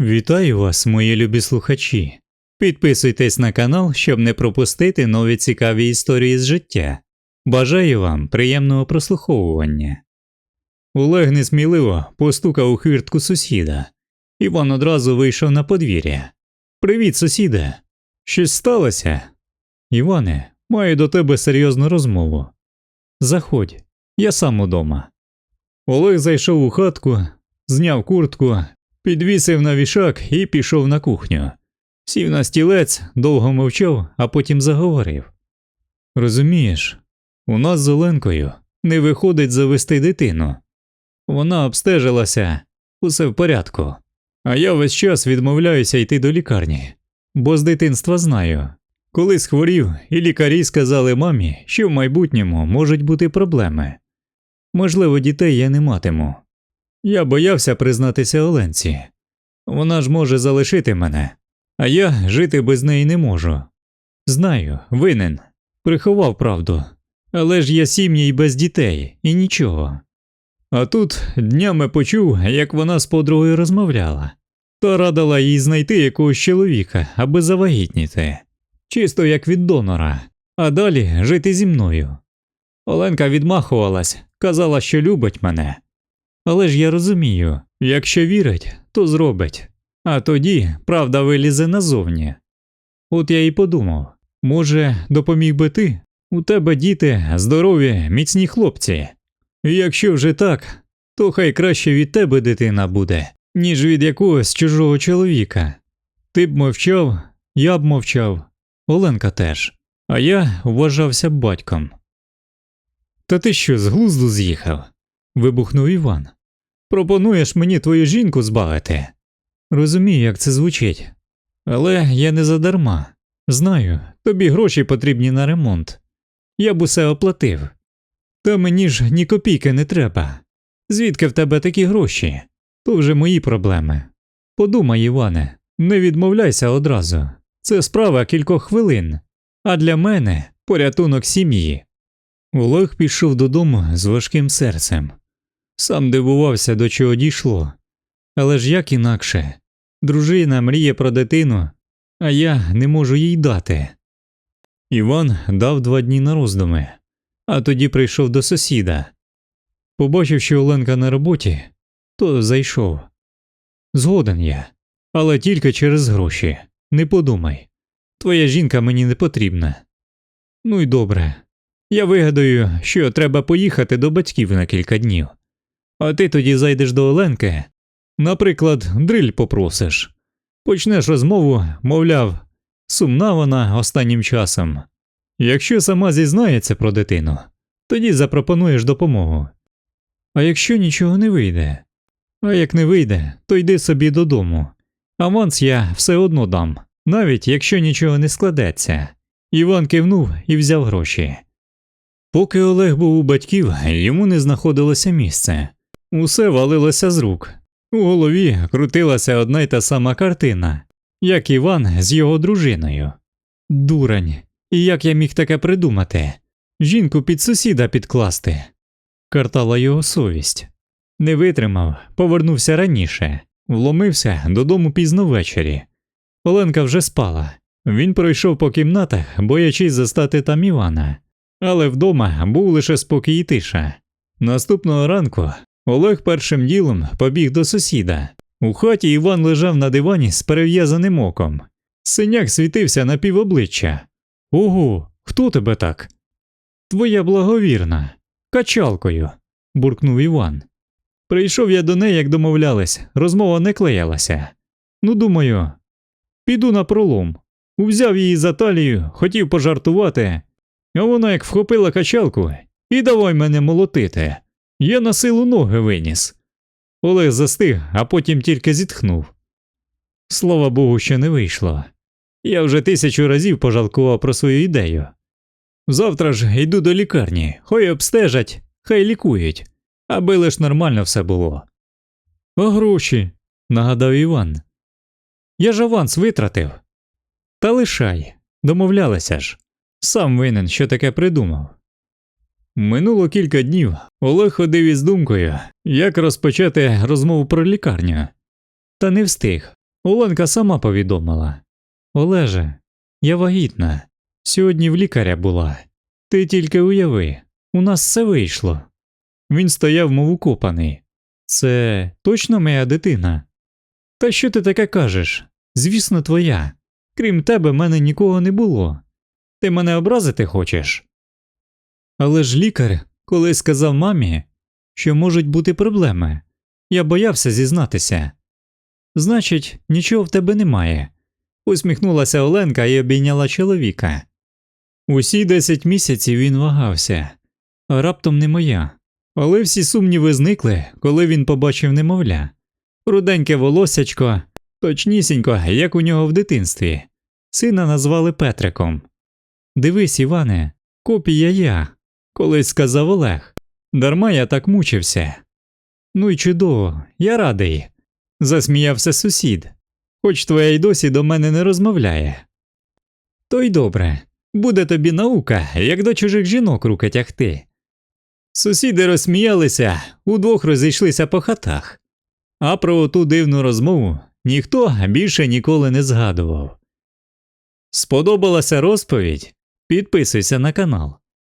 Вітаю вас, мої любі слухачі. Підписуйтесь на канал, щоб не пропустити нові цікаві історії з життя. Бажаю вам приємного прослуховування. Олег несміливо постукав у хвіртку сусіда. Іван одразу вийшов на подвір'я. Привіт, сусіде. Щось сталося? Іване, маю до тебе серйозну розмову. Заходь, я сам удома. Олег зайшов у хатку, зняв куртку, підвісив на вішак і пішов на кухню. Сів на стілець, довго мовчав, а потім заговорив. Розумієш, у нас з Оленкою не виходить завести дитину. Вона обстежилася, усе в порядку. А я весь час відмовляюся йти до лікарні, бо з дитинства знаю. Коли схворів, і лікарі сказали мамі, що в майбутньому можуть бути проблеми. Можливо, дітей я не матиму. Я боявся признатися Оленці. Вона ж може залишити мене, а я жити без неї не можу. Знаю, винен, приховав правду, але ж є сім'ї й без дітей, і нічого. А тут днями почув, як вона з подругою розмовляла, та радила їй знайти якогось чоловіка, аби завагітніти, чисто як від донора, а далі жити зі мною. Оленка відмахувалась, казала, що любить мене. Але ж я розумію, якщо вірить, то зробить, а тоді правда вилізе назовні. От я і подумав може, допоміг би ти? У тебе діти здорові, міцні хлопці. І Якщо вже так, то хай краще від тебе дитина буде, ніж від якогось чужого чоловіка. Ти б мовчав, я б мовчав, Оленка теж, а я вважався батьком. Та ти що, з глузду з'їхав? вибухнув Іван. Пропонуєш мені твою жінку збавити? Розумію, як це звучить, але я не задарма. Знаю, тобі гроші потрібні на ремонт. Я б усе оплатив. Та мені ж ні копійки не треба. Звідки в тебе такі гроші? То вже мої проблеми. Подумай, Іване, не відмовляйся одразу. Це справа кількох хвилин, а для мене порятунок сім'ї. Олег пішов додому з важким серцем. Сам дивувався, до чого дійшло. Але ж як інакше? Дружина мріє про дитину, а я не можу їй дати. Іван дав два дні на роздуми, а тоді прийшов до сусіда. Побачив, що Оленка на роботі, то зайшов. Згоден я, але тільки через гроші. Не подумай. Твоя жінка мені не потрібна. Ну й добре. Я вигадаю, що треба поїхати до батьків на кілька днів. А ти тоді зайдеш до Оленки, наприклад, дриль попросиш. Почнеш розмову, мовляв, сумна вона останнім часом. Якщо сама зізнається про дитину, тоді запропонуєш допомогу. А якщо нічого не вийде, а як не вийде, то йди собі додому. Аванс я все одно дам, навіть якщо нічого не складеться. Іван кивнув і взяв гроші. Поки Олег був у батьків, йому не знаходилося місце. Усе валилося з рук. У голові крутилася одна й та сама картина, як Іван з його дружиною. Дурень, і як я міг таке придумати? Жінку під сусіда підкласти. Картала його совість. Не витримав, повернувся раніше, вломився додому пізно ввечері. Оленка вже спала. Він пройшов по кімнатах, боячись застати там Івана, але вдома був лише спокій і тиша. Наступного ранку Олег першим ділом побіг до сусіда. У хаті Іван лежав на дивані з перев'язаним оком. Синяк світився на півобличчя. Ого, хто тебе так? Твоя благовірна, качалкою, буркнув Іван. Прийшов я до неї, як домовлялись, розмова не клеялася. Ну, думаю, піду на пролом. Узяв її за талію, хотів пожартувати, а вона як вхопила качалку і давай мене молотити. Я на силу ноги виніс. Олег застиг, а потім тільки зітхнув. Слава Богу, що не вийшло. Я вже тисячу разів пожалкував про свою ідею. Завтра ж йду до лікарні, хай обстежать, хай лікують, аби лиш нормально все було. А гроші, нагадав Іван. Я ж аванс витратив. Та лишай, домовлялися ж. Сам винен, що таке придумав. Минуло кілька днів. Олег ходив із думкою, як розпочати розмову про лікарню. Та не встиг. Оленка сама повідомила. Олеже, я вагітна. Сьогодні в лікаря була. Ти тільки уяви, у нас все вийшло. Він стояв, мов укопаний. Це точно моя дитина? Та що ти таке кажеш? Звісно, твоя. Крім тебе, мене нікого не було. Ти мене образити хочеш? Але ж лікар колись сказав мамі, що можуть бути проблеми. Я боявся зізнатися. Значить, нічого в тебе немає. Усміхнулася Оленка і обійняла чоловіка. Усі десять місяців він вагався, а раптом не моя. Але всі сумніви зникли, коли він побачив немовля. Руденьке волосячко, точнісінько, як у нього в дитинстві. Сина назвали Петриком. Дивись, Іване, копія я, колись сказав Олег. Дарма я так мучився. Ну й чудово, я радий, засміявся сусід, хоч твоя й досі до мене не розмовляє. То й добре, буде тобі наука, як до чужих жінок руки тягти. Сусіди розсміялися, удвох розійшлися по хатах, а про ту дивну розмову ніхто більше ніколи не згадував. Сподобалася розповідь? Підписуйся на канал,